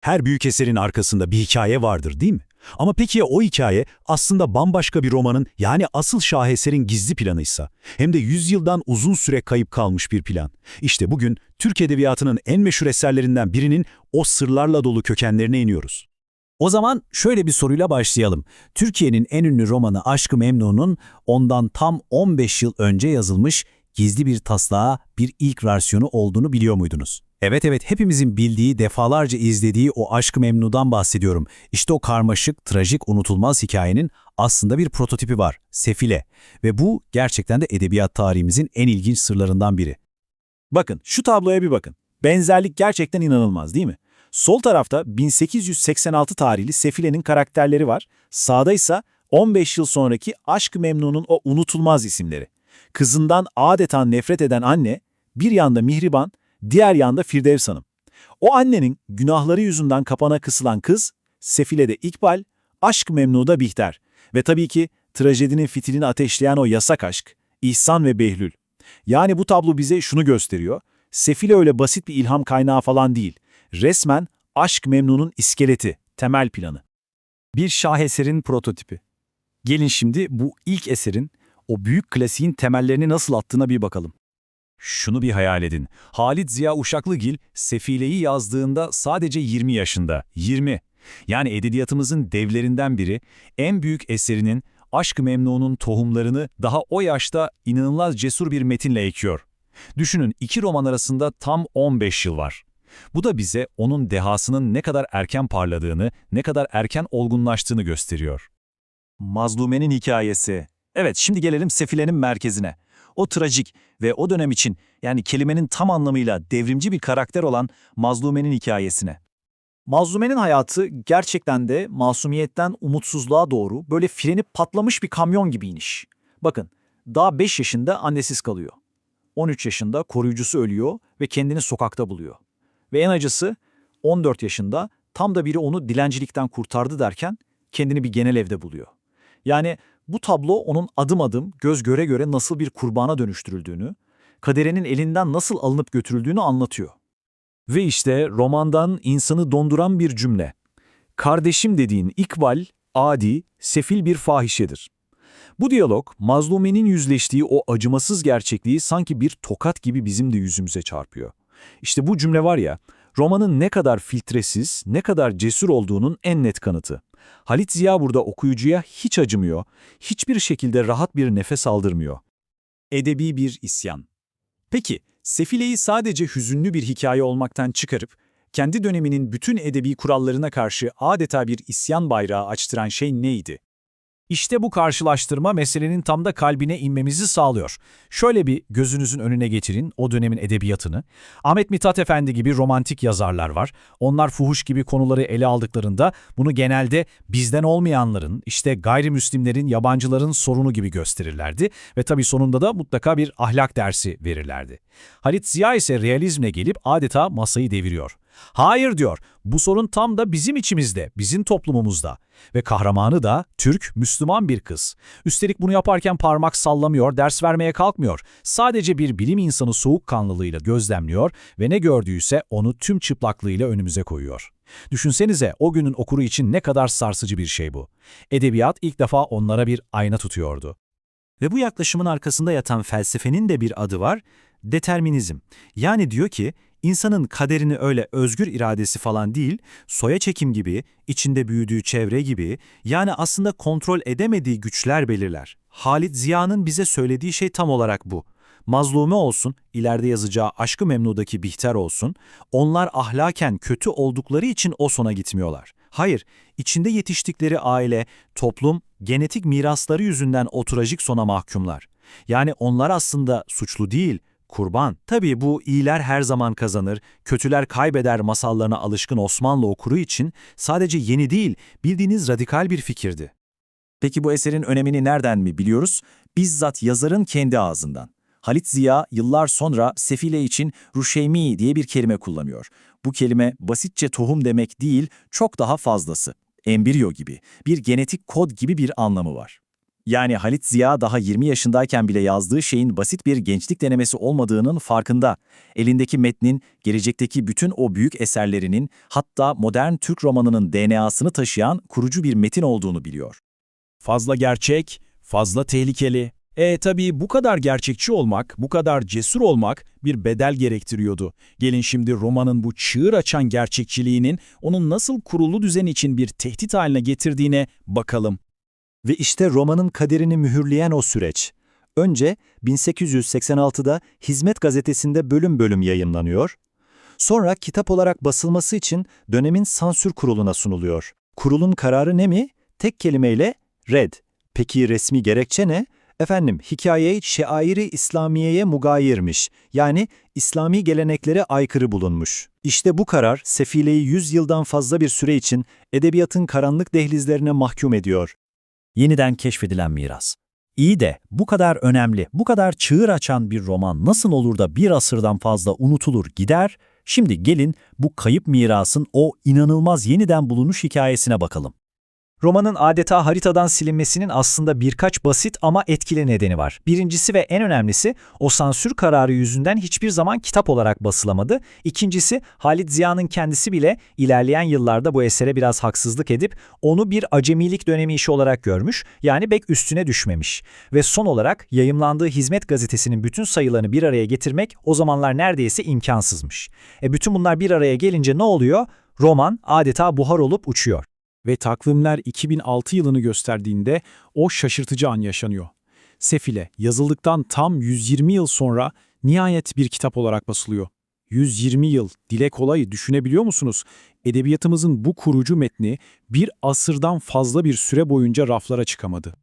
Her büyük eserin arkasında bir hikaye vardır değil mi? Ama peki ya o hikaye aslında bambaşka bir romanın yani asıl şaheserin gizli planıysa? Hem de yüzyıldan uzun süre kayıp kalmış bir plan. İşte bugün Türk Edebiyatı'nın en meşhur eserlerinden birinin o sırlarla dolu kökenlerine iniyoruz. O zaman şöyle bir soruyla başlayalım. Türkiye'nin en ünlü romanı Aşk-ı Memnu'nun ondan tam 15 yıl önce yazılmış gizli bir taslağa bir ilk versiyonu olduğunu biliyor muydunuz? Evet evet hepimizin bildiği, defalarca izlediği o Aşk-ı Memnu'dan bahsediyorum. İşte o karmaşık, trajik, unutulmaz hikayenin aslında bir prototipi var, Sefile. Ve bu gerçekten de edebiyat tarihimizin en ilginç sırlarından biri. Bakın şu tabloya bir bakın. Benzerlik gerçekten inanılmaz değil mi? Sol tarafta 1886 tarihli Sefile'nin karakterleri var. Sağda ise 15 yıl sonraki Aşk-ı Memnu'nun o unutulmaz isimleri. Kızından adeta nefret eden anne, bir yanda Mihriban, diğer yanda Firdevs Hanım. O annenin günahları yüzünden kapana kısılan kız, Sefile'de İkbal, Aşk-ı Memnu'da Bihter. Ve tabii ki trajedinin fitilini ateşleyen o yasak aşk, İhsan ve Behlül. Yani bu tablo bize şunu gösteriyor. Sefile öyle basit bir ilham kaynağı falan değil. Resmen Aşk Memnun'un iskeleti, temel planı. Bir şaheserin prototipi. Gelin şimdi bu ilk eserin, o büyük klasiğin temellerini nasıl attığına bir bakalım. Şunu bir hayal edin. Halit Ziya Uşaklıgil Sefile'yi yazdığında sadece 20 yaşında. 20. Yani edebiyatımızın devlerinden biri, en büyük eserinin Aşk-ı Memnu'nun tohumlarını daha o yaşta inanılmaz cesur bir metinle ekiyor. Düşünün iki roman arasında tam 15 yıl var. Bu da bize onun dehasının ne kadar erken parladığını, ne kadar erken olgunlaştığını gösteriyor. Mazlume'nin hikayesi. Evet, şimdi gelelim Sefile'nin merkezine. O trajik ve o dönem için yani kelimenin tam anlamıyla devrimci bir karakter olan Mazlume'nin hikayesine. Mazlume'nin hayatı gerçekten de masumiyetten umutsuzluğa doğru böyle freni patlamış bir kamyon gibi iniş. Bakın, daha 5 yaşında annesiz kalıyor. 13 yaşında koruyucusu ölüyor ve kendini sokakta buluyor. Ve en acısı 14 yaşında tam da biri onu dilencilikten kurtardı derken kendini bir genel evde buluyor. Yani bu tablo onun adım adım göz göre göre nasıl bir kurbana dönüştürüldüğünü, kaderenin elinden nasıl alınıp götürüldüğünü anlatıyor. Ve işte romandan insanı donduran bir cümle. Kardeşim dediğin İkbal, adi, sefil bir fahişedir. Bu diyalog, mazlumenin yüzleştiği o acımasız gerçekliği sanki bir tokat gibi bizim de yüzümüze çarpıyor. İşte bu cümle var ya, romanın ne kadar filtresiz, ne kadar cesur olduğunun en net kanıtı. Halit Ziya burada okuyucuya hiç acımıyor, hiçbir şekilde rahat bir nefes aldırmıyor. Edebi bir isyan. Peki, Sefile'yi sadece hüzünlü bir hikaye olmaktan çıkarıp, kendi döneminin bütün edebi kurallarına karşı adeta bir isyan bayrağı açtıran şey neydi? İşte bu karşılaştırma meselenin tam da kalbine inmemizi sağlıyor. Şöyle bir gözünüzün önüne getirin o dönemin edebiyatını. Ahmet Mithat Efendi gibi romantik yazarlar var. Onlar fuhuş gibi konuları ele aldıklarında bunu genelde bizden olmayanların, işte gayrimüslimlerin, yabancıların sorunu gibi gösterirlerdi. Ve tabii sonunda da mutlaka bir ahlak dersi verirlerdi. Halit Ziya ise realizmle gelip adeta masayı deviriyor. Hayır diyor, bu sorun tam da bizim içimizde, bizim toplumumuzda. Ve kahramanı da Türk, Müslüman bir kız. Üstelik bunu yaparken parmak sallamıyor, ders vermeye kalkmıyor. Sadece bir bilim insanı soğukkanlılığıyla gözlemliyor ve ne gördüyse onu tüm çıplaklığıyla önümüze koyuyor. Düşünsenize o günün okuru için ne kadar sarsıcı bir şey bu. Edebiyat ilk defa onlara bir ayna tutuyordu. Ve bu yaklaşımın arkasında yatan felsefenin de bir adı var, determinizm. Yani diyor ki, insanın kaderini öyle özgür iradesi falan değil, soya çekim gibi, içinde büyüdüğü çevre gibi, yani aslında kontrol edemediği güçler belirler. Halit Ziya'nın bize söylediği şey tam olarak bu. Mazlume olsun, ileride yazacağı Aşkı Memnu'daki Bihter olsun, onlar ahlaken kötü oldukları için o sona gitmiyorlar. Hayır, içinde yetiştikleri aile, toplum, genetik mirasları yüzünden o trajik sona mahkumlar. Yani onlar aslında suçlu değil, kurban. Tabii bu iyiler her zaman kazanır, kötüler kaybeder masallarına alışkın Osmanlı okuru için sadece yeni değil, bildiğiniz radikal bir fikirdi. Peki bu eserin önemini nereden mi biliyoruz? Bizzat yazarın kendi ağzından. Halit Ziya yıllar sonra Sefile için Ruşeymi diye bir kelime kullanıyor. Bu kelime basitçe tohum demek değil, çok daha fazlası. Embriyo gibi, bir genetik kod gibi bir anlamı var. Yani Halit Ziya daha 20 yaşındayken bile yazdığı şeyin basit bir gençlik denemesi olmadığının farkında. Elindeki metnin, gelecekteki bütün o büyük eserlerinin, hatta modern Türk romanının DNA'sını taşıyan kurucu bir metin olduğunu biliyor. Fazla gerçek, fazla tehlikeli. E tabii bu kadar gerçekçi olmak, bu kadar cesur olmak bir bedel gerektiriyordu. Gelin şimdi romanın bu çığır açan gerçekçiliğinin onun nasıl kurulu düzen için bir tehdit haline getirdiğine bakalım. Ve işte romanın kaderini mühürleyen o süreç. Önce 1886'da Hizmet gazetesinde bölüm bölüm yayımlanıyor. Sonra kitap olarak basılması için dönemin sansür kuruluna sunuluyor. Kurulun kararı ne mi? Tek kelimeyle red. Peki resmi gerekçe ne? Efendim, hikaye şairi İslamiye'ye mugayirmiş. Yani İslami geleneklere aykırı bulunmuş. İşte bu karar Sefile'yi 100 yıldan fazla bir süre için edebiyatın karanlık dehlizlerine mahkum ediyor. Yeniden keşfedilen miras. İyi de bu kadar önemli, bu kadar çığır açan bir roman nasıl olur da bir asırdan fazla unutulur gider? Şimdi gelin bu kayıp mirasın o inanılmaz yeniden bulunuş hikayesine bakalım. Romanın adeta haritadan silinmesinin aslında birkaç basit ama etkili nedeni var. Birincisi ve en önemlisi o sansür kararı yüzünden hiçbir zaman kitap olarak basılamadı. İkincisi Halit Ziya'nın kendisi bile ilerleyen yıllarda bu esere biraz haksızlık edip onu bir acemilik dönemi işi olarak görmüş yani pek üstüne düşmemiş. Ve son olarak yayımlandığı Hizmet gazetesinin bütün sayılarını bir araya getirmek o zamanlar neredeyse imkansızmış. E bütün bunlar bir araya gelince ne oluyor? Roman adeta buhar olup uçuyor. Ve takvimler 2006 yılını gösterdiğinde o şaşırtıcı an yaşanıyor. Sefile yazıldıktan tam 120 yıl sonra nihayet bir kitap olarak basılıyor. 120 yıl, dile kolay düşünebiliyor musunuz? Edebiyatımızın bu kurucu metni bir asırdan fazla bir süre boyunca raflara çıkamadı.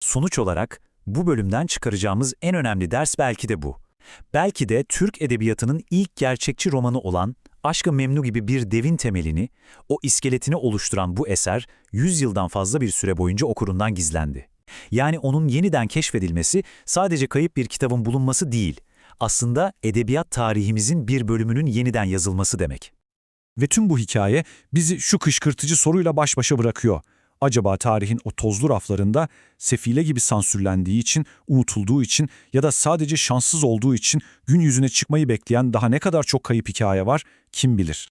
Sonuç olarak bu bölümden çıkaracağımız en önemli ders belki de bu. Belki de Türk edebiyatının ilk gerçekçi romanı olan Aşk-ı Memnu gibi bir devin temelini, o iskeletini oluşturan bu eser 100 yıldan fazla bir süre boyunca okurundan gizlendi. Yani onun yeniden keşfedilmesi sadece kayıp bir kitabın bulunması değil, aslında edebiyat tarihimizin bir bölümünün yeniden yazılması demek. Ve tüm bu hikaye bizi şu kışkırtıcı soruyla baş başa bırakıyor. Acaba tarihin o tozlu raflarında sefile gibi sansürlendiği için, unutulduğu için ya da sadece şanssız olduğu için gün yüzüne çıkmayı bekleyen daha ne kadar çok kayıp hikaye var kim bilir?